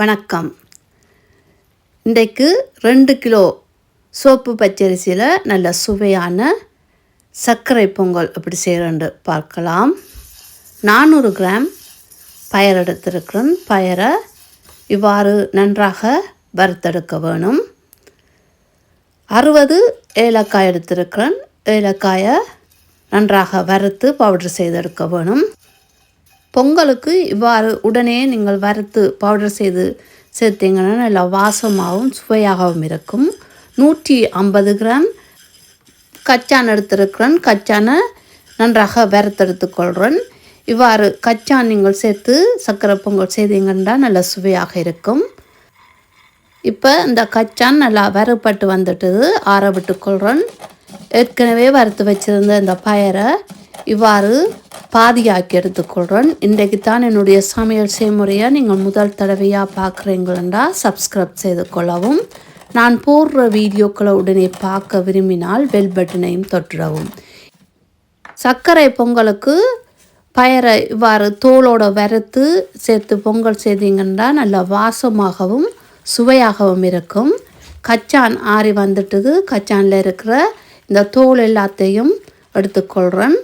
வணக்கம். இன்றைக்கு ரெண்டு கிலோ சோப்பு பச்சரிசியில் நல்ல சுவையான சர்க்கரை பொங்கல் எப்படி செய்கிறேன்னு பார்க்கலாம். நானூறு கிராம் பயர் எடுத்திருக்கிறேன். பயரை இவ்வாறு நன்றாக வறுத்தெடுக்க வேணும். அறுபது ஏலக்காய் எடுத்திருக்கிறேன். ஏலக்காயை நன்றாக வறுத்து பவுடர் செய்தெடுக்க வேணும். பொங்கலுக்கு இவ்வாறு உடனே நீங்கள் வறுத்து பவுடர் செய்து சேர்த்தீங்கன்னா நல்லா வாசமாகவும் சுவையாகவும் இருக்கும். நூற்றி ஐம்பது கிராம் கச்சான் எடுத்திருக்கிறேன். கச்சானை நன்றாக வறுத்தெடுத்துக்கொள்கிறேன் இவ்வாறு கச்சான் நீங்கள் சேர்த்து சர்க்கரை பொங்கல் செய்தீங்கன்னா நல்ல சுவையாக இருக்கும். இப்போ இந்த கச்சான் நல்லா வறுப்பட்டு வந்துட்டது ஆற விட்டுக்கொள்கிறேன் ஏற்கனவே வறுத்து வச்சுருந்த இந்த பயரை இவ்வாறு பாதியாக்கி எடுத்துக்கொள்கிறேன் இன்றைக்கு தான் என்னுடைய சமையல் செய்முறையை நீங்கள் முதல் தடவையாக பார்க்குறீங்களா சப்ஸ்கிரைப் செய்து கொள்ளவும். நான் போடுற வீடியோக்களை உடனே பார்க்க விரும்பினால் பெல் பட்டனையும் தொட்டுடவும். சர்க்கரை பொங்கலுக்கு பயரை இவ்வாறு தோலோட வறுத்து சேர்த்து பொங்கல் செய்தீங்கன்னா நல்ல வாசமாகவும் சுவையாகவும் இருக்கும். கச்சான் ஆறி வந்துட்டுது. கச்சானில் இருக்கிற இந்த தோல் எல்லாத்தையும் எடுத்துக்கொள்கிறேன்.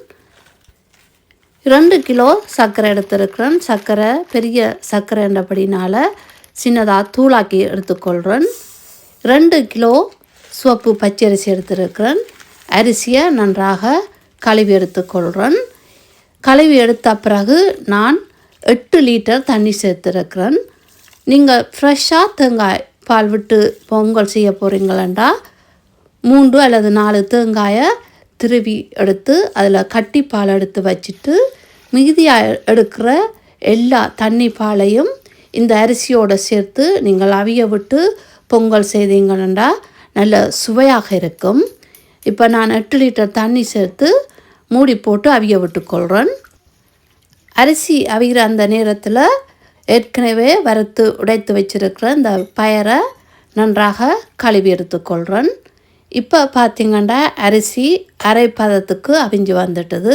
ரெண்டு கிலோ சர்க்கரை எடுத்துருக்கிறேன். சர்க்கரை பெரிய சர்க்கரை என்றபடினால சின்னதாக தூளாக்கி எடுத்துக்கொள்கிறேன் ரெண்டு கிலோ சிவப்பு பச்சரிசி எடுத்துருக்கிறேன். அரிசியை நன்றாக கழுவி எடுத்துக்கொள்கிறேன் கழுவி எடுத்த பிறகு நான் எட்டு லிட்டர் தண்ணி சேர்த்துருக்கிறேன். நீங்கள் ஃப்ரெஷ்ஷாக தேங்காய் பால் விட்டு பொங்கல் செய்ய போகிறீங்களா மூன்று அல்லது நாலு தேங்காயை திருவி எடுத்து அதில் கட்டி பால் எடுத்து வச்சுட்டு மிகுதியாக எடுக்கிற எல்லா தண்ணி பாலையும் இந்த அரிசியோடு சேர்த்து நீங்கள் அவிய விட்டு பொங்கல் செய்தீங்கன்னா நல்ல சுவையாக இருக்கும். இப்போ நான் எட்டு லிட்டர் தண்ணி சேர்த்து மூடி போட்டு அவிய விட்டுக்கொள்கிறேன் அரிசி அவிகிற அந்த நேரத்தில் ஏற்கனவே வறுத்து உடைத்து வச்சிருக்கிற இந்த பயரை நன்றாக கழுவி எடுத்துக்கொள்கிறேன் இப்போ பார்த்திங்கன்னா அரிசி அரை பதத்துக்கு அவிஞ்சு வந்துட்டது.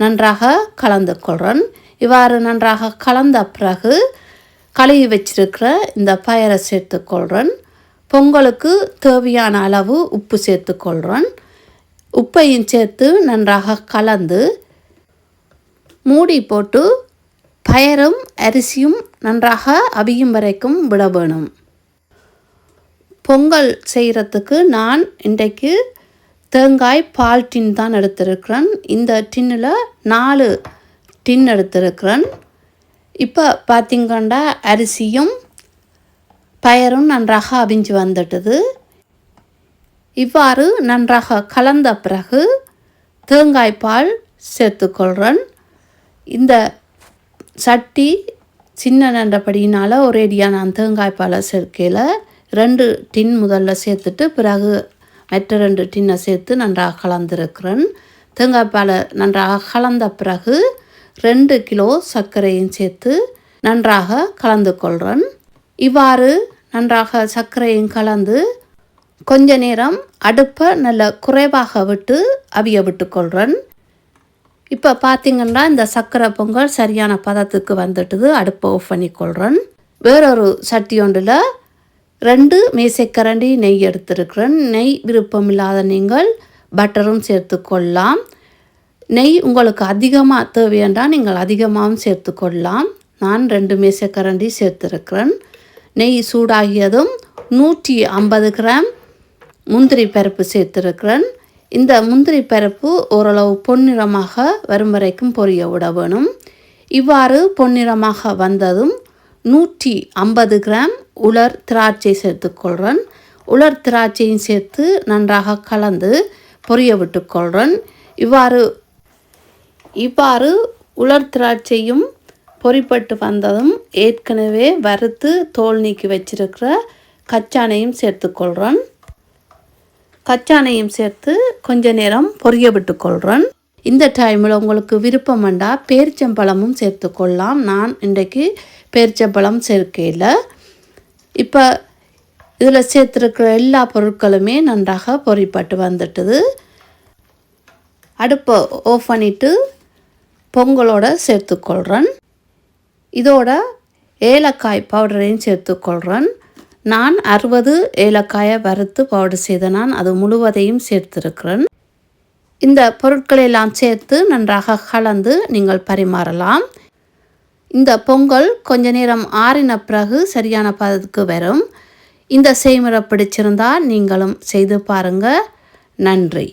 நன்றாக கலந்து கொள்கிறேன் இவ்வாறு நன்றாக கலந்த பிறகு கழுவி வச்சிருக்கிற இந்த பயரை சேர்த்துக்கொள்கிறேன் பொங்கலுக்கு தேவையான அளவு உப்பு சேர்த்துக்கொள்கிறேன் உப்பையும் சேர்த்து நன்றாக கலந்து மூடி போட்டு பயரும் அரிசியும் நன்றாக அவியும் வரைக்கும் விட வேணும். பொங்கல் செய்கிறதுக்கு நான் இன்றைக்கு தேங்காய் பால் டின் தான் எடுத்திருக்கிறேன். இந்த டின்னில் நாலு டின் எடுத்திருக்கிறேன். இப்போ பார்த்திங்கண்டா அரிசியும் பயரும் நன்றாக அவிஞ்சு வந்துட்டது. இவ்வாறு நன்றாக கலந்த பிறகு தேங்காய் பால் சேர்த்துக்கொள்கிறேன் இந்த சட்டி சின்ன நன்றபடியினால் ஒரேடியாக நான் தேங்காய் பாலை சேர்க்கையில் ரெண்டு டின் முதல்ல சேர்த்துட்டு பிறகு மற்ற ரெண்டு டின்னை சேர்த்து நன்றாக கலந்துருக்கிறேன். தேங்காய் பாலை நன்றாக கலந்த பிறகு ரெண்டு கிலோ சர்க்கரையும் சேர்த்து நன்றாக கலந்து கொள்கிறேன் இவ்வாறு நன்றாக சர்க்கரையும் கலந்து கொஞ்ச நேரம் அடுப்பை நல்ல குறைவாக விட்டு அவிய விட்டுக்கொள்கிறேன் இப்போ பார்த்திங்கன்னா இந்த சர்க்கரை பொங்கல் சரியான பதத்துக்கு வந்துட்டுது. அடுப்பை ஆஃப் பண்ணிக்கொள்கிறேன் வேறொரு சட்டி ஒன்றில் ரெண்டு மேசைக்கரண்டி நெய் எடுத்திருக்கிறேன். நெய் விருப்பம் இல்லாத நீங்கள் பட்டரும் சேர்த்துக்கொள்ளலாம். நெய் உங்களுக்கு அதிகமாக தேவையென்றால் நீங்கள் அதிகமாகவும் சேர்த்துக்கொள்ளலாம். நான் ரெண்டு மேசைக்கரண்டி சேர்த்துருக்கிறேன். நெய் சூடாகியதும் நூற்றி ஐம்பது கிராம் முந்திரி பருப்பு சேர்த்துருக்கிறேன். இந்த முந்திரி பருப்பு ஓரளவு பொன்னிறமாக வரும் வரைக்கும் பொரிய விட வேணும். இவ்வாறு பொன்னிறமாக வந்ததும் நூற்றி ஐம்பது கிராம் உலர் திராட்சை சேர்த்துக்கொள்கிறேன் உலர் திராட்சையும் சேர்த்து நன்றாக கலந்து பொரிய விட்டுக்கொள்கிறேன் இவ்வாறு இவ்வாறு உலர் திராட்சையும் பொறிப்பட்டு வந்ததும் ஏற்கனவே வறுத்து தோல் நீக்கி வச்சிருக்கிற கச்சானையும் சேர்த்துக்கொள்கிறேன் கச்சானையும் சேர்த்து கொஞ்ச நேரம் பொரிய விட்டுக்கொள்கிறேன் இந்த டைமில் உங்களுக்கு விருப்பம் வேண்டாம் பேரிச்சம்பழமும் சேர்த்துக்கொள்ளலாம் நான் இன்றைக்கு பேரிச்சம்பழம் சேர்க்கையில். இப்போ இதில் சேர்த்துருக்கிற எல்லா பொருட்களுமே நன்றாக பொறிப்பட்டு வந்துட்டுது. அடுப்பை ஆஃப் பண்ணிவிட்டு பொங்கலோட சேர்த்துக்கொள்கிறேன் இதோட ஏலக்காய் பவுடரையும் சேர்த்துக்கொள்கிறேன் நான் அறுபது ஏலக்காயை வறுத்து பவுடர் செய்த நான் அது முழுவதையும் சேர்த்துருக்கிறேன். இந்த பொருட்களை எல்லாம் சேர்த்து நன்றாக கலந்து நீங்கள் பரிமாறலாம். இந்த பொங்கல் கொஞ்ச நேரம் ஆறின பிறகு சரியான பதத்துக்கு வரும். இந்த செய்முறை பிடிச்சிருந்தால் நீங்களும் செய்து பாருங்கள் நன்றி.